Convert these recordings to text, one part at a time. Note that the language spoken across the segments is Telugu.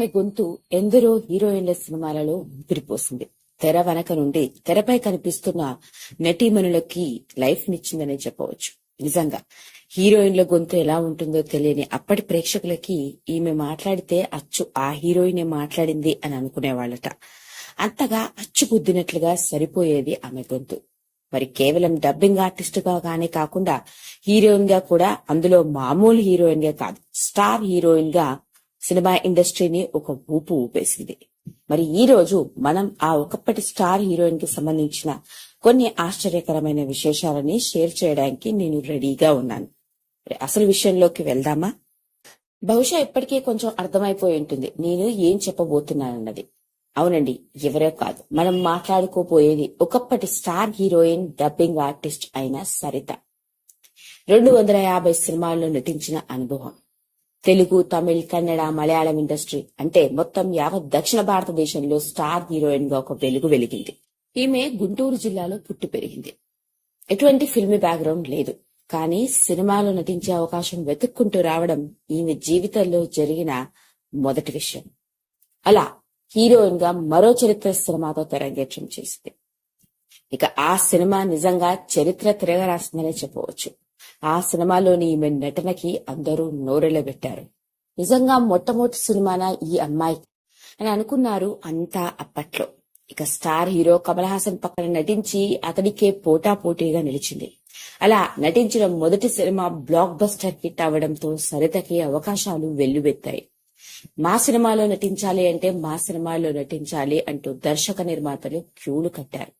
ఆమె గొంతు ఎందరో హీరోయిన్ల సినిమాలలో ఊపిరిపోసింది తెర వెనక నుండి తెరపై కనిపిస్తున్న నటీమణులకి లైఫ్ నిచ్చిందనే చెప్పవచ్చు. నిజంగా హీరోయిన్ల గొంతు ఎలా ఉంటుందో తెలియని అప్పటి ప్రేక్షకులకి ఈమె మాట్లాడితే అచ్చు ఆ హీరోయినే మాట్లాడింది అని అనుకునేవాళ్ళట. అంతగా అచ్చుగుద్దినట్లుగా సరిపోయేది ఆమె గొంతు. మరి కేవలం డబ్బింగ్ ఆర్టిస్ట్గా గానే కాకుండా హీరోయిన్గా కూడా అందులో మామూలు హీరోయిన్గా కాదు స్టార్ హీరోయిన్గా సినిమా ఇండస్ట్రీని ఒక ఊపు ఊపేసింది. మరి ఈ రోజు మనం ఆ ఒకప్పటి స్టార్ హీరోయిన్కి సంబంధించిన కొన్ని ఆశ్చర్యకరమైన విశేషాలని షేర్ చేయడానికి నేను రెడీగా ఉన్నాను. అసలు విషయంలోకి వెళ్దామా? బహుశా ఇప్పటికే కొంచెం అర్థమైపోయి ఉంటుంది నేను ఏం చెప్పబోతున్నానన్నది. అవునండి ఎవరో కాదు. మనం మాట్లాడుకోపోయేది ఒకప్పటి స్టార్ హీరోయిన్ డబ్బింగ్ ఆర్టిస్ట్ అయిన సరిత. రెండు వందల యాభై సినిమాల్లో నటించిన అనుభవం. తెలుగు తమిళ్ కన్నడ మలయాళం ఇండస్ట్రీ అంటే మొత్తం యావత్ దక్షిణ భారతదేశంలో స్టార్ హీరోయిన్గా ఒక వెలుగు వెలిగింది. ఈమె గుంటూరు జిల్లాలో పుట్టి పెరిగింది. ఎటువంటి ఫిల్మీ బ్యాక్గ్రౌండ్ లేదు. కానీ సినిమాలో నటించే అవకాశం వెతుక్కుంటూ రావడం ఈమె జీవితంలో జరిగిన మొదటి విషయం. అలా హీరోయిన్గా మరో చరిత్ర సినిమాతో తెరంగేట్రం చేసింది. ఇక ఆ సినిమా నిజంగా చరిత్ర తిరగరాసిందనే చెప్పవచ్చు. ఆ సినిమాలోని ఈమె నటనకి అందరూ నోరెళ్ళబెట్టారు నిజంగా మొట్టమొదటి సినిమాన ఈ అమ్మాయి? అని అనుకున్నారు అంతా అప్పట్లో. ఇక స్టార్ హీరో కమల్ హాసన్ పక్కన నటించి అతడికే పోటా పోటీగా నిలిచింది. అలా నటించిన మొదటి సినిమా బ్లాక్ బస్టర్ హిట్ అవడంతో సరితకి అవకాశాలు వెల్లువెత్తాయి. మా సినిమాలో నటించాలి అంటే మా సినిమాలో నటించాలి అంటూ దర్శక నిర్మాతలు క్యూలు కట్టారు.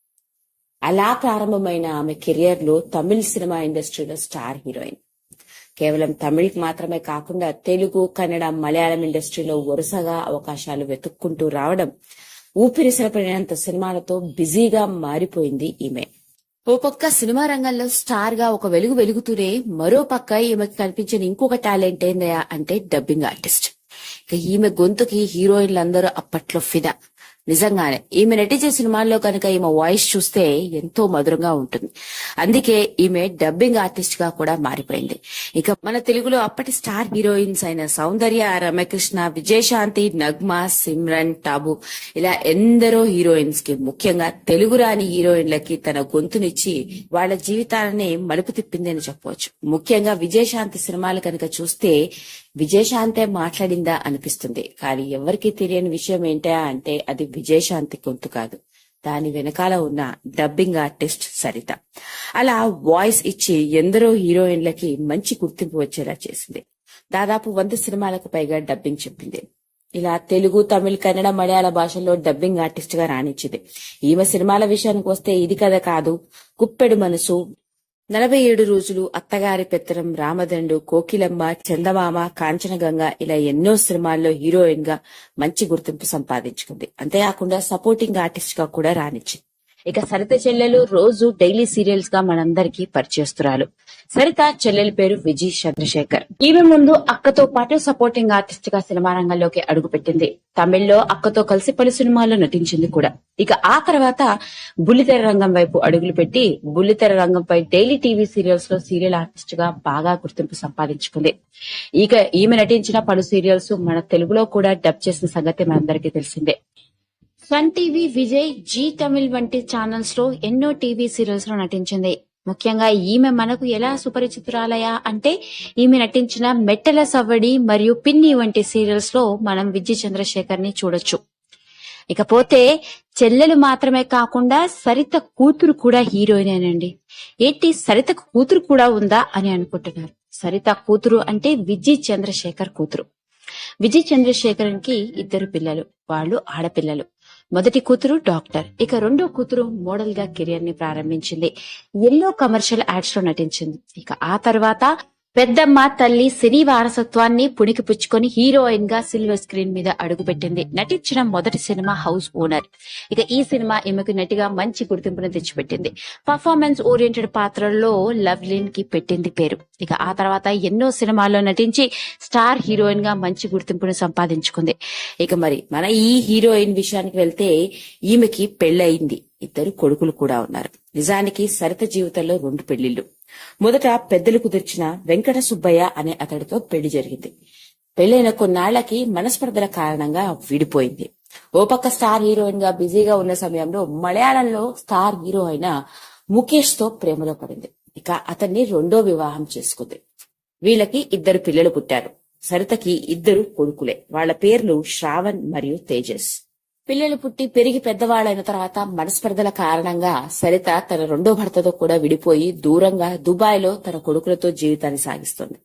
అలా ప్రారంభమైన ఆమె కెరియర్లో తమిళ సినిమా ఇండస్ట్రీలో స్టార్ హీరోయిన్. కేవలం తమిళ్ మాత్రమే కాకుండా తెలుగు కన్నడ మలయాళం ఇండస్ట్రీలో వరుసగా అవకాశాలు వెతుక్కుంటూ రావడం ఊపిరి సరిపడినంత సినిమాలతో బిజీగా మారిపోయింది ఈమె. ఓ పక్క సినిమా రంగంలో స్టార్గా ఒక వెలుగు వెలుగుతూనే మరో పక్క ఈమెకి కనిపించిన ఇంకొక టాలెంట్ ఏందయా అంటే డబ్బింగ్ ఆర్టిస్ట్. ఇక ఈమె గొంతుకి హీరోయిన్లందరూ అప్పట్లో ఫిదా. నిజంగానే ఈమె నటించే సినిమాల్లో కనుక ఈమె వాయిస్ చూస్తే ఎంతో మధురంగా ఉంటుంది. అందుకే ఈమె డబ్బింగ్ ఆర్టిస్ట్గా కూడా మారిపోయింది. ఇక మన తెలుగులో అప్పటి స్టార్ హీరోయిన్స్ అయిన సౌందర్య రమ్యకృష్ణ విజయశాంతి నగ్మ సిమ్రన్ టాబు ఇలా ఎందరో హీరోయిన్స్కి ముఖ్యంగా తెలుగు రాని హీరోయిన్లకి తన గొంతునిచ్చి వాళ్ళ జీవితాలని మలుపు తిప్పింది అని చెప్పవచ్చు. ముఖ్యంగా విజయశాంతి సినిమాలు కనుక చూస్తే విజయశాంతే మాట్లాడిందా అనిపిస్తుంది. కానీ ఎవరికి తెలియని విషయం ఏంటా అంటే అది విజయశాంతి గొంతు కాదు. దాని వెనకాల ఉన్న డబ్బింగ్ ఆర్టిస్ట్ సరిత. అలా వాయిస్ ఇచ్చి ఎందరో హీరోయిన్లకి మంచి గుర్తింపు వచ్చేలా చేసింది. దాదాపు వంద సినిమాలకు పైగా డబ్బింగ్ చెప్పింది. ఇలా తెలుగు తమిళ్ కన్నడ మలయాళ భాషల్లో డబ్బింగ్ ఆర్టిస్ట్గా రాణించింది. ఈమె సినిమాల విషయానికి వస్తే ఇది కథ కాదు. కుప్పెడు మనసు నలభై ఏడు రోజులు అత్తగారి పెత్తనం రామదండు కోకిలమ్మ చందమామ కాంచనగంగ ఇలా ఎన్నో సినిమాల్లో హీరోయిన్గా మంచి గుర్తింపు సంపాదించుకుంది. అంతేకాకుండా సపోర్టింగ్ ఆర్టిస్ట్గా కూడా రాణించింది. ఇక సరిత చెల్లెలు రోజు డైలీ సీరియల్స్గా మనందరికీ పరిచయస్తురాలు. సరిత చెల్లెలి పేరు విజయ్ చంద్రశేఖర్. ఈమె ముందు అక్కతో పాటు సపోర్టింగ్ ఆర్టిస్ట్గా సినిమా రంగంలోకి అడుగుపెట్టింది. తమిళ్ళో అక్కతో కలిసి పలు సినిమాల్లో నటించింది కూడా. ఇక ఆ తర్వాత బుల్లితెర రంగం వైపు అడుగులు పెట్టి బుల్లితెర రంగంపై డైలీ టీవీ సీరియల్స్లో సీరియల్ ఆర్టిస్ట్గా బాగా గుర్తింపు సంపాదించుకుంది. ఇక ఈమె నటించిన పలు సీరియల్స్ మన తెలుగులో కూడా డబ్ చేసిన సంగతి మనందరికీ తెలిసిందే. Sun TV Vijay Zee Tamil వంటి ఛానల్స్లో ఎన్నో టీవీ సీరియల్స్లో నటించింది. ముఖ్యంగా ఈమె మనకు ఎలా సుపరిచితురాలయా అంటే ఈమె నటించిన మెట్టల సవ్వడి మరియు పిన్ని వంటి సీరియల్స్లో మనం విజయ్ చంద్రశేఖర్ని చూడొచ్చు. ఇకపోతే చెల్లెలు మాత్రమే కాకుండా సరిత కూతురు కూడా హీరోయినేనండి ఏంటి సరితకు కూతురు కూడా ఉందా అని అనుకుంటున్నారు. సరిత కూతురు అంటే విజయ్ చంద్రశేఖర్ కూతురు. విజయ్ చంద్రశేఖర్కి ఇద్దరు పిల్లలు వాళ్ళు ఆడపిల్లలు. మొదటి కూతురు డాక్టర్. ఇక రెండో కూతురు మోడల్గా కెరియర్ని ప్రారంభించింది. ఎన్నో కమర్షియల్ యాడ్స్లో నటించింది. ఇక ఆ తర్వాత పెద్దమ్మ తల్లి సినీ వారసత్వాన్ని పుణికి పుచ్చుకొని హీరోయిన్గా సిల్వర్ స్క్రీన్ మీద అడుగుపెట్టింది. నటించిన మొదటి సినిమా హౌస్ ఓనర్. ఇక ఈ సినిమా ఈమెకు నటిగా మంచి గుర్తింపును తెచ్చిపెట్టింది. పర్ఫార్మెన్స్ ఓరియంటెడ్ పాత్రల్లో లవ్లిన్కి పెట్టింది పేరు. ఇక ఆ తర్వాత ఎన్నో సినిమాల్లో నటించి స్టార్ హీరోయిన్గా మంచి గుర్తింపును సంపాదించుకుంది. ఇక మరి మన ఈ హీరోయిన్ విషయానికి వెళ్తే ఈమెకి పెళ్ళయింది. ఇద్దరు కొడుకులు కూడా ఉన్నారు. నిజానికి సరిత జీవితంలో రెండు పెళ్ళిళ్ళు మొదట పెద్దలు కుదిర్చిన వెంకట సుబ్బయ్య అనే అతడితో పెళ్ళి జరిగింది. పెళ్ళైన కొన్నాళ్ళకి మనస్పర్ధల కారణంగా విడిపోయింది. ఓ పక్క స్టార్ హీరోయిన్గా బిజీగా ఉన్న సమయంలో మలయాళంలో స్టార్ హీరో అయిన ముఖేష్తో ప్రేమలో పడింది. ఇక అతన్ని రెండో వివాహం చేసుకుంది. వీళ్ళకి ఇద్దరు పిల్లలు పుట్టారు. సరితకి ఇద్దరు కొడుకులే. వాళ్ళ పేర్లు శ్రావణ్ మరియు తేజస్. పిల్లలు పుట్టి పెరిగి పెద్దవాళ్ళైన తర్వాత మనస్పర్ధల కారణంగా సరిత తన రెండో భర్తతో కూడా విడిపోయి దూరంగా దుబాయ్లో తన కొడుకులతో జీవితాన్ని సాగిస్తుంది.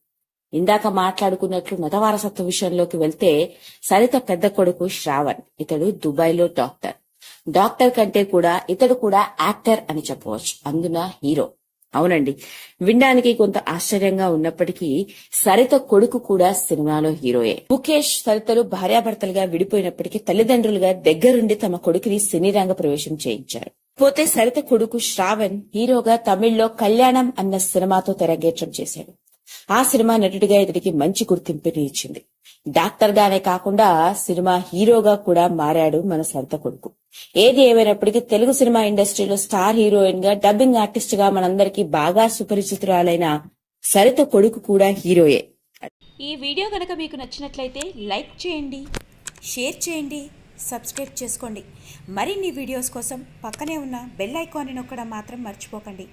ఇందాక మాట్లాడుకున్నట్లు మత వారసత్వ విషయంలోకి వెళ్తే సరిత పెద్ద కొడుకు శ్రావణ్ ఇతడు దుబాయ్లో డాక్టర్. డాక్టర్ కంటే కూడా ఇతడు కూడా యాక్టర్ అని చెప్పవచ్చు. అందున హీరో. అవునండి. వినడానికి కొంత ఆశ్చర్యంగా ఉన్నప్పటికీ సరిత కొడుకు కూడా సినిమాలో హీరోయే. ముఖేష్ సరితలు భార్యాభర్తలుగా విడిపోయినప్పటికీ తల్లిదండ్రులుగా దగ్గరుండి తమ కొడుకుని సినీ రంగ ప్రవేశం చేయించారు. పోతే సరిత కొడుకు శ్రావణ్ హీరోగా తమిళ్ళో కళ్యాణం అన్న సినిమాతో తెరగేట్రం చేశాడు. ఆ సినిమా నటుడిగా ఇతడికి మంచి గుర్తింపుని ఇచ్చింది. డాక్టర్ గానే కాకుండా సినిమా హీరోగా కూడా మారాడు మన సరిత కొడుకు. ఏది ఏమైనప్పటికీ తెలుగు సినిమా ఇండస్ట్రీలో స్టార్ హీరోయిన్గా డబ్బింగ్ ఆర్టిస్ట్గా మనందరికీ బాగా సుపరిచితురాలైన సరిత కొడుకు కూడా హీరోయే. ఈ వీడియో కనుక మీకు నచ్చినట్లయితే లైక్ చేయండి షేర్ చేయండి సబ్స్క్రైబ్ చేసుకోండి. మరిన్ని వీడియోస్ కోసం పక్కనే ఉన్న బెల్ ఐకాన్ని నొక్కడం మాత్రం మర్చిపోకండి.